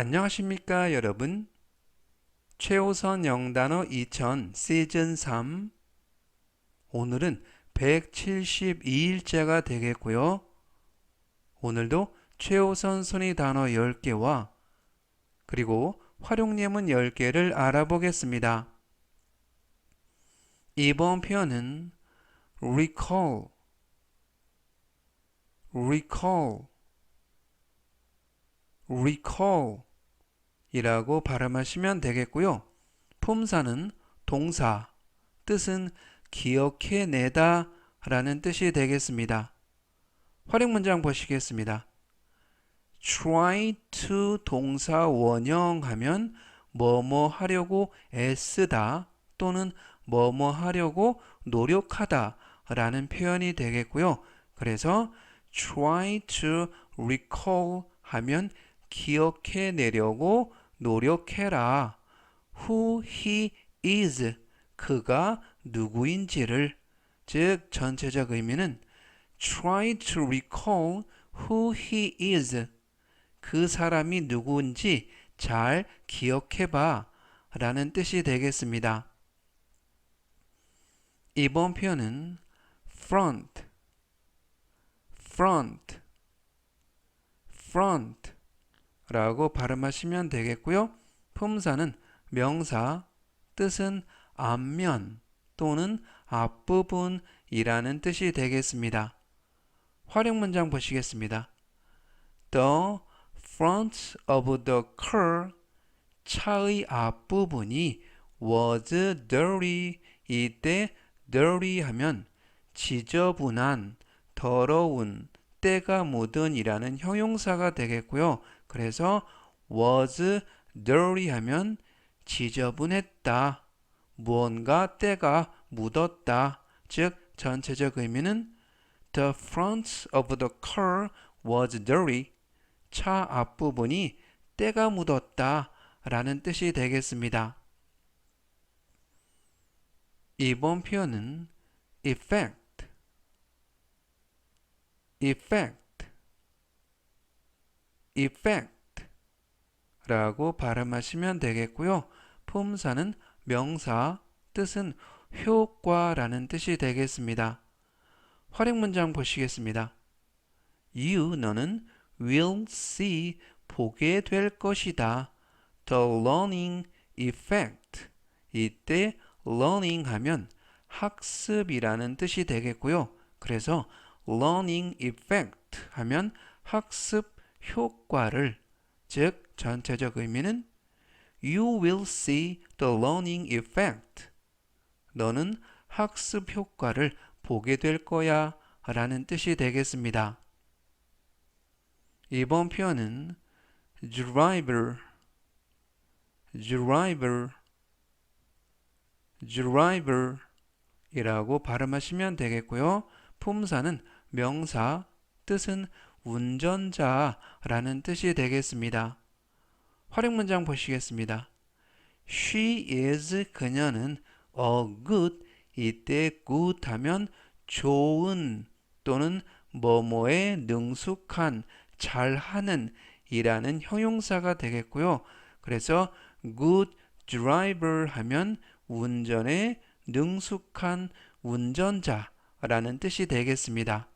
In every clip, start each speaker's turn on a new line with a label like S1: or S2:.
S1: 안녕하십니까 여러분? 최우선 영단어 2000 시즌 3 오늘은 172일째가 되겠고요. 오늘도 최우선 순위 단어 10개와 그리고 활용예문 10개를 알아보겠습니다. 이번 표현은 recall recall recall 이라고 발음하시면 되겠고요. 품사는 동사, 뜻은 기억해내다 라는 뜻이 되겠습니다. 활용 문장 보시겠습니다. try to 동사 원형 하면 뭐뭐 하려고 애쓰다 또는 뭐뭐 하려고 노력하다 라는 표현이 되겠고요. 그래서 try to recall 하면 기억해내려고 노력해라. Who he is. 그가 누구인지를 즉 전체적 의미는 try to recall who he is. 그 사람이 누구인지 잘 기억해봐 라는 뜻이 되겠습니다. 이번 표현은 front, front, front 라고 발음하시면 되겠고요. 품사는 명사, 뜻은 앞면 또는 앞부분이라는 뜻이 되겠습니다. 활용 문장 보시겠습니다. The front of the car 차의 앞부분이 was dirty 이때 dirty 하면 지저분한, 더러운, 때가 묻은 이라는 형용사가 되겠고요. 그래서 was dirty 하면 지저분했다. 무언가 때가 묻었다. 즉 전체적 의미는 The front of the car was dirty. 차 앞부분이 때가 묻었다. 라는 뜻이 되겠습니다. 이번 표현은 effect, effect, effect 라고 발음하시면 되겠고요. 품사는 명사, 뜻은 효과라는 뜻이 되겠습니다. 활용 문장 보시겠습니다. You, 너는 will see, 보게 될 것이다. The learning effect. 이때 learning 하면 학습이라는 뜻이 되겠고요. 그래서 learning effect 하면 학습 효과를 즉 전체적 의미는 You will see the learning effect. 너는 학습 효과를 보게 될 거야 라는 뜻이 되겠습니다. 이번 표현은 driver, driver, driver 이라고 발음하시면 되겠고요. 품사는 명사, 뜻은 운전자라는 뜻이 되겠습니다. 활용 문장 보시겠습니다. She is 그녀는 a good 이때 good 하면 좋은 또는 뭐뭐에 능숙한 잘하는 이라는 형용사가 되겠고요. 그래서 good driver 하면 운전에 능숙한 운전자라는 뜻이 되겠습니다.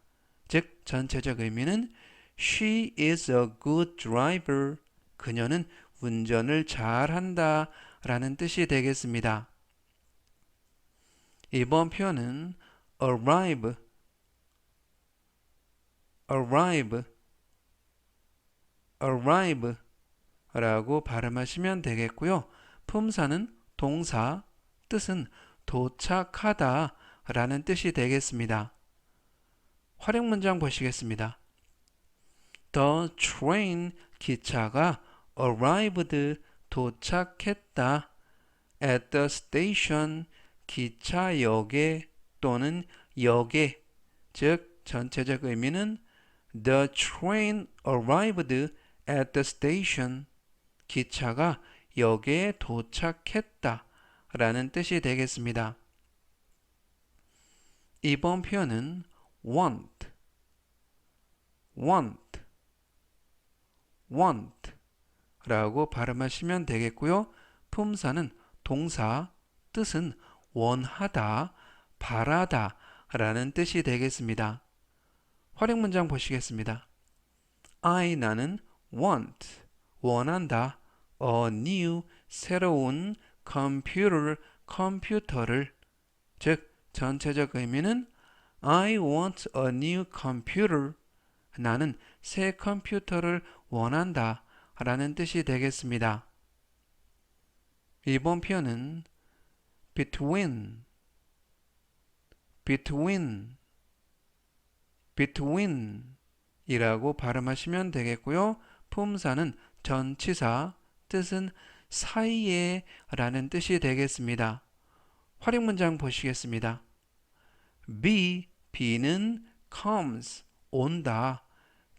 S1: 즉 전체적 의미는 She is a good driver. 그녀는 운전을 잘한다 라는 뜻이 되겠습니다. 이번 표현은 arrive, arrive, arrive 라고 발음하시면 되겠고요. 품사는 동사, 뜻은 도착하다 라는 뜻이 되겠습니다. 활용 문장 보시겠습니다. The train 기차가 arrived 도착했다. at the station 기차역에 또는 역에 즉 전체적 의미는 the train arrived at the station 기차가 역에 도착했다 라는 뜻이 되겠습니다. 이번 표현은 want, want, want 라고 발음하시면 되겠고요. 품사는 동사, 뜻은 원하다, 바라다 라는 뜻이 되겠습니다. 활용 문장 보시겠습니다. I 나는 want 원한다 a new 새로운 computer 컴퓨터를 즉 전체적 의미는 I want a new computer 나는 새 컴퓨터를 원한다 라는 뜻이 되겠습니다. 이번 표현은 between between between 이라고 발음하시면 되겠고요. 품사는 전치사, 뜻은 사이에 라는 뜻이 되겠습니다. 활용 문장 보시겠습니다. be, be는 comes, 온다.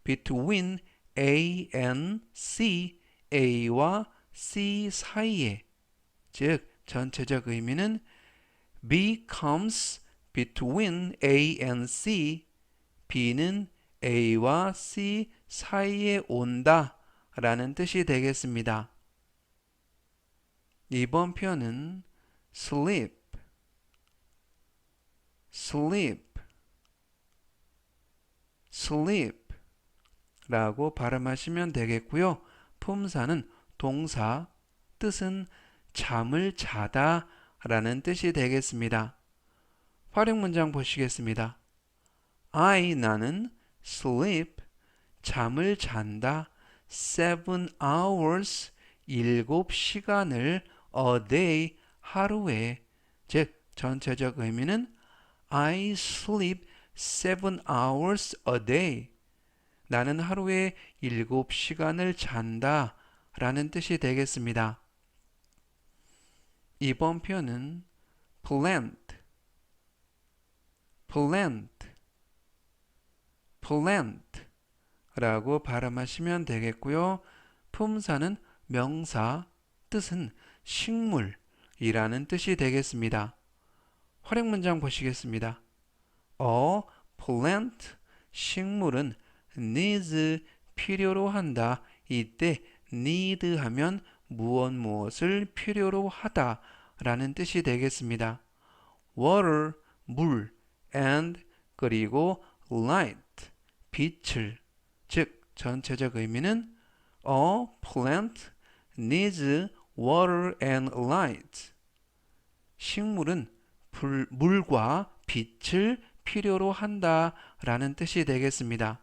S1: between A and C, A와 C 사이에 즉 전체적 의미는 B comes between A and C, B는 A와 C 사이에 온다 라는 뜻이 되겠습니다. 이번 표현은 sleep, sleep, sleep 라고 발음하시면 되겠고요. 품사는 동사, 뜻은 잠을 자다 라는 뜻이 되겠습니다. 활용 문장 보시겠습니다. I 나는 sleep 잠을 잔다 seven hours 일곱 시간을 a day 하루에 즉 전체적 의미는 I sleep seven hours a day 나는 하루에 일곱 시간을 잔다 라는 뜻이 되겠습니다. 이번 표현은 plant, plant, plant 라고 발음하시면 되겠고요. 품사는 명사, 뜻은 식물이라는 뜻이 되겠습니다. 활용 문장 보시겠습니다. A plant, 식물은 needs, 필요로 한다. 이때 need 하면 무엇 무엇을 필요로 하다 라는 뜻이 되겠습니다. water, 물, and 그리고 light, 빛을 즉 전체적 의미는 a plant needs water and light 식물은 불, 물과 빛을 필요로 한다 라는 뜻이 되겠습니다.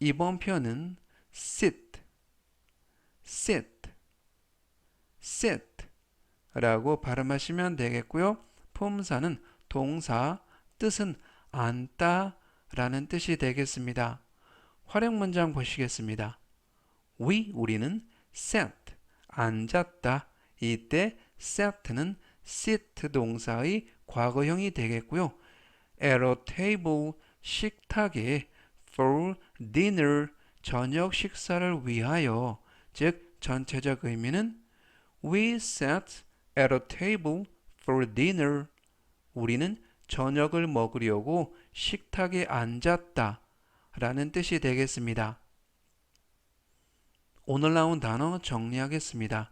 S1: 이번 표현은 sit, sit, sit 라고 발음하시면 되겠고요. 품사는 동사, 뜻은 앉다 라는 뜻이 되겠습니다. 활용 문장 보시겠습니다. we, 우리는 sat, 앉았다. 이때 sat는 sit 동사의 과거형이 되겠고요. at a table, 식탁에 for dinner, 저녁 식사를 위하여 즉 전체적 의미는 we sat at a table for dinner. 우리는 저녁을 먹으려고 식탁에 앉았다 라는 뜻이 되겠습니다. 오늘 나온 단어 정리하겠습니다.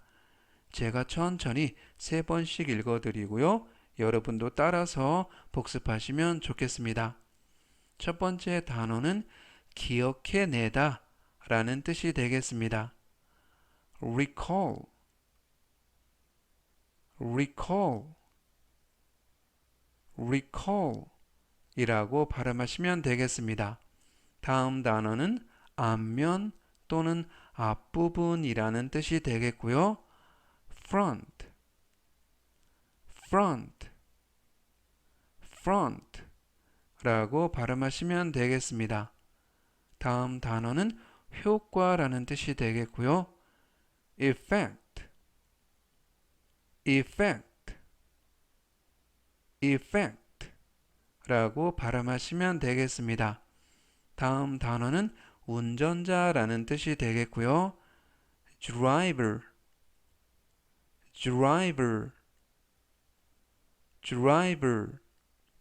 S1: 제가 천천히 세 번씩 읽어드리고요. 여러분도 따라서 복습하시면 좋겠습니다. 첫 번째 단어는 기억해내다 라는 뜻이 되겠습니다. recall, recall, recall 이라고 발음하시면 되겠습니다. 다음 단어는 앞면 또는 앞부분이라는 뜻이 되겠고요. front, front, front 라고 발음하시면 되겠습니다. 다음 단어는 효과라는 뜻이 되겠고요. effect, effect, effect 라고 발음하시면 되겠습니다. 다음 단어는 운전자라는 뜻이 되겠고요. driver, driver, driver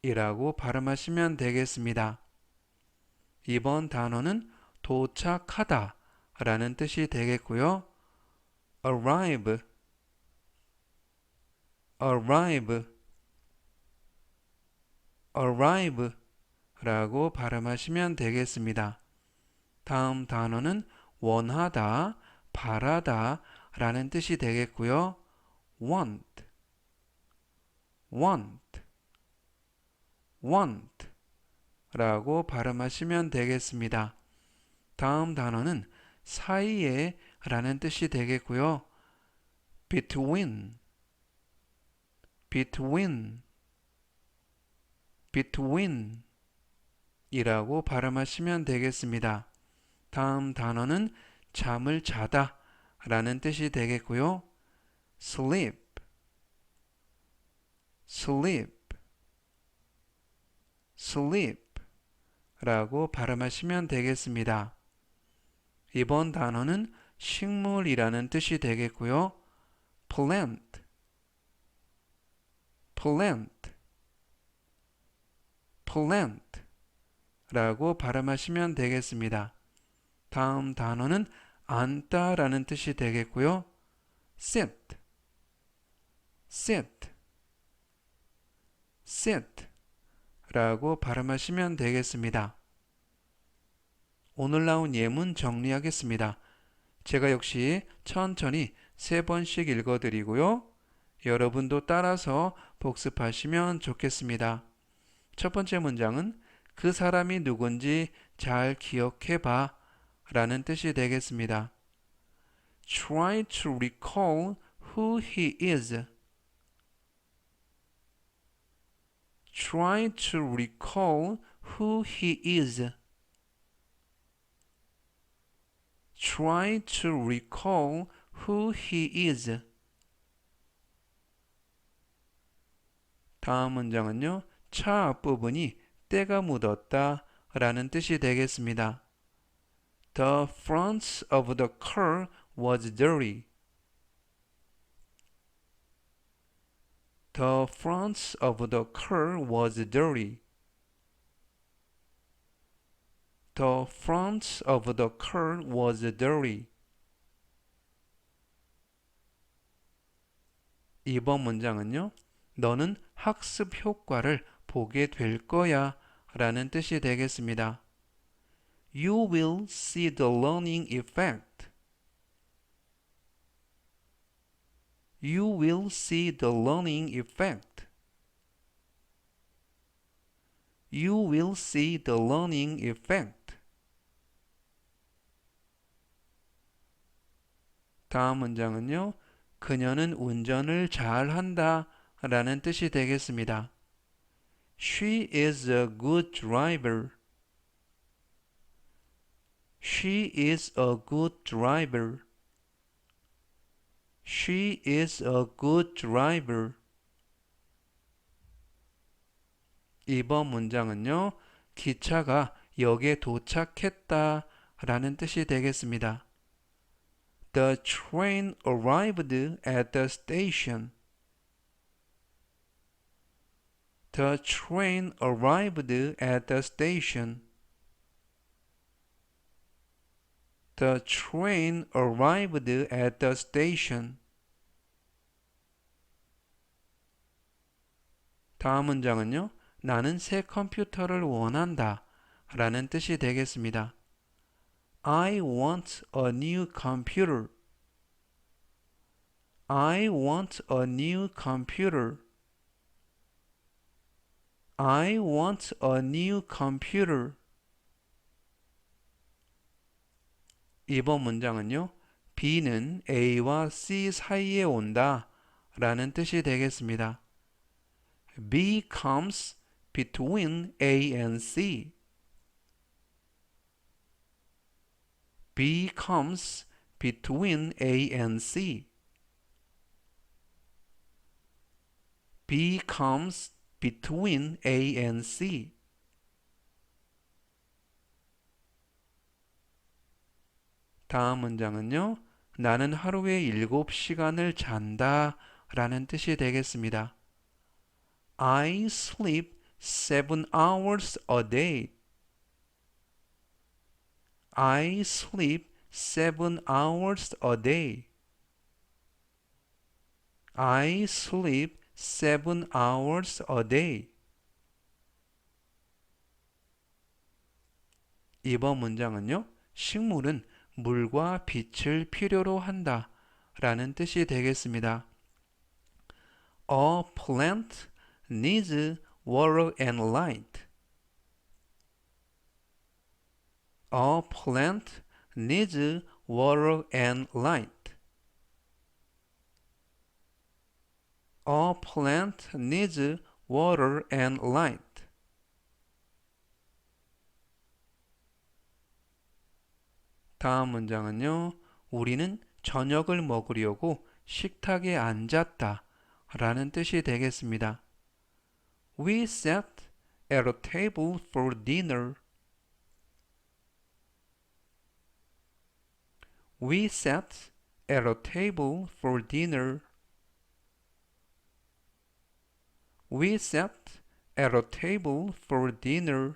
S1: 이라고 발음하시면 되겠습니다. 이번 단어는 도착하다 라는 뜻이 되겠고요. arrive, arrive, arrive 라고 발음하시면 되겠습니다. 다음 단어는 원하다, 바라다 라는 뜻이 되겠고요. want, want, want 라고 발음하시면 되겠습니다. 다음 단어는 사이에 라는 뜻이 되겠고요. between, between, between 이라고 발음하시면 되겠습니다. 다음 단어는 잠을 자다 라는 뜻이 되겠고요. sleep, sleep, sleep 라고 발음하시면 되겠습니다. 이번 단어는 식물이라는 뜻이 되겠고요. plant, plant, plant 라고 발음하시면 되겠습니다. 다음 단어는 앉다 라는 뜻이 되겠고요. sit, sit, sit 라고 발음하시면 되겠습니다. 오늘 나온 예문 정리하겠습니다. 제가 역시 천천히 세 번씩 읽어드리고요. 여러분도 따라서 복습하시면 좋겠습니다. 첫 번째 문장은 그 사람이 누군지 잘 기억해 봐 라는 뜻이 되겠습니다. Try to recall who he is. Try to recall who he is. Try to recall who he is. 다음 문장은요. 차 앞부분이 때가 묻었다 라는 뜻이 되겠습니다. The front of the car was dirty. The front of the car was dirty. The front of the car was dirty. 이번 문장은요. 너는 학습 효과를 보게 될 거야 라는 뜻이 되겠습니다. You will see the learning effect. You will see the learning effect. You will see the learning effect. 다음 문장은요. 그녀는 운전을 잘 한다 라는 뜻이 되겠습니다. She is a good driver. She is a good driver. She is a good driver. 이번 문장은요, 기차가 역에 도착했다 라는 뜻이 되겠습니다. The train arrived at the station. The train arrived at the station. The train arrived at the station. 다음 문장은요. 나는 새 컴퓨터를 원한다 라는 뜻이 되겠습니다. I want a new computer. I want a new computer. I want a new computer. 이번 문장은요. B는 A와 C 사이에 온다 라는 뜻이 되겠습니다. B comes between A and C. B comes between A and C. B comes between A and C. 다음 문장은요. 나는 하루에 7시간을 잔다 라는 뜻이 되겠습니다. I sleep 7 hours a day. I sleep seven hours a day. I sleep seven hours a day. 이번 문장은요, 식물은 물과 빛을 필요로 한다 라는 뜻이 되겠습니다. A plant needs water and light. A plant needs water and light. A plant needs water and light. 다음 문장은요. 우리는 저녁을 먹으려고 식탁에 앉았다 라는 뜻이 되겠습니다. We sat at a table for dinner. We sat at a table for dinner. We sat at a table for dinner.